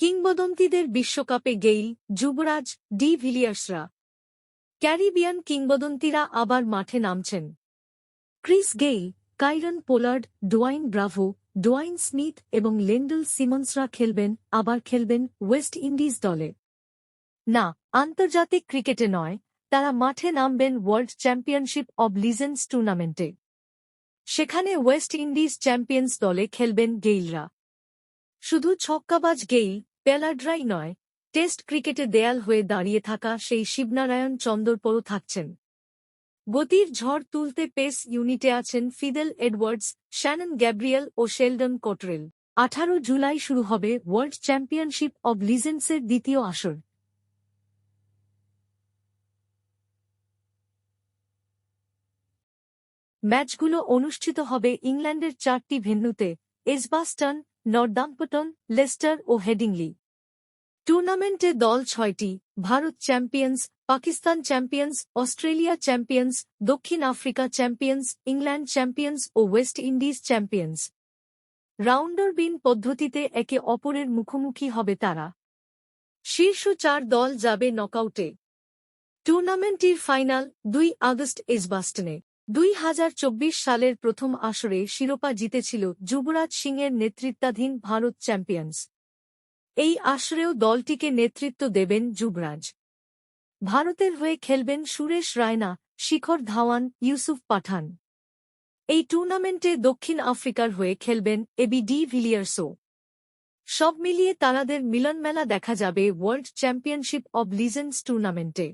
কিংবদন্তিদের বিশ্বকাপে Gayle, Yuvraj, D ভিলিয়ার্সরা। Caribbean কিংবদন্তিরা আবার মাঠে নামছেন। Chris Gayle, Kieron Pollard, Dwayne Bravo, Dwayne Smith এবং লেন্ডল সিমন্সরা খেলবেন, আবার খেলবেন ওয়েস্ট ইন্ডিজ দলে। না, আন্তর্জাতিক ক্রিকেটে নয়, তারা মাঠে নামবেন ওয়ার্ল্ড চ্যাম্পিয়নশিপ অব লিজেন্ডস টুর্নামেন্টে। সেখানে ওয়েস্ট ইন্ডিজ চ্যাম্পিয়ন্স দলে খেলবেন গেইলরা। শুধু ছক্কাবাজ গেইল পেলাড্রাই নয়, টেস্ট ক্রিকেটে দেয়াল হয়ে দাঁড়িয়ে থাকা সেই শিবনারায়ণ চন্দরপরও থাকছেন। গতির ঝড় তুলতে পেস ইউনিটে আছেন ফিদেল এডওয়ার্ডস, শ্যানন গ্যাব্রিয়েল ও শেলডন কোটরেল। আঠারো জুলাই শুরু হবে ওয়ার্ল্ড চ্যাম্পিয়নশিপ অব লিজেন্ডসের দ্বিতীয় আসর। ম্যাচগুলো অনুষ্ঠিত হবে ইংল্যান্ডের চারটি ভেন্যুতে, এসবাস্টন নর্দাম্পটন, লেস্টার ও হেডিংলি। টুর্নামেন্টে দল ছয়টি, Bharat champions, Pakistan champions, Australia champions, দক্ষিণ আফ্রিকা চ্যাম্পিয়ন্স, ইংল্যান্ড চ্যাম্পিয়ন্স ও West Indies champions. Round robin পদ্ধতিতে একে অপরের মুখোমুখি হবে তারা। শীর্ষ চার দল যাবে নকআউটে। টুর্নামেন্টটির ফাইনাল দুই আগস্ট এসবাস্টনে। দুই হাজার চব্বিশ সালের প্রথম আসরে শিরোপা জিতেছিল যুবরাজ সিংয়ের নেতৃত্বাধীন ভারত চ্যাম্পিয়ন্স। এই আসরেও দলটিকে নেতৃত্ব দেবেন যুবরাজ। ভারতের হয়ে খেলবেন সুরেশ রায়না, শিখর ধাওয়ান, ইউসুফ পাঠান। এই টুর্নামেন্টে দক্ষিণ আফ্রিকার হয়ে খেলবেন এবি ডি ভিলিয়ার্সও। সব মিলিয়ে তারাদের মিলনমেলা দেখা যাবে ওয়ার্ল্ড চ্যাম্পিয়নশিপ অব লিজেন্ডস টুর্নামেন্টে।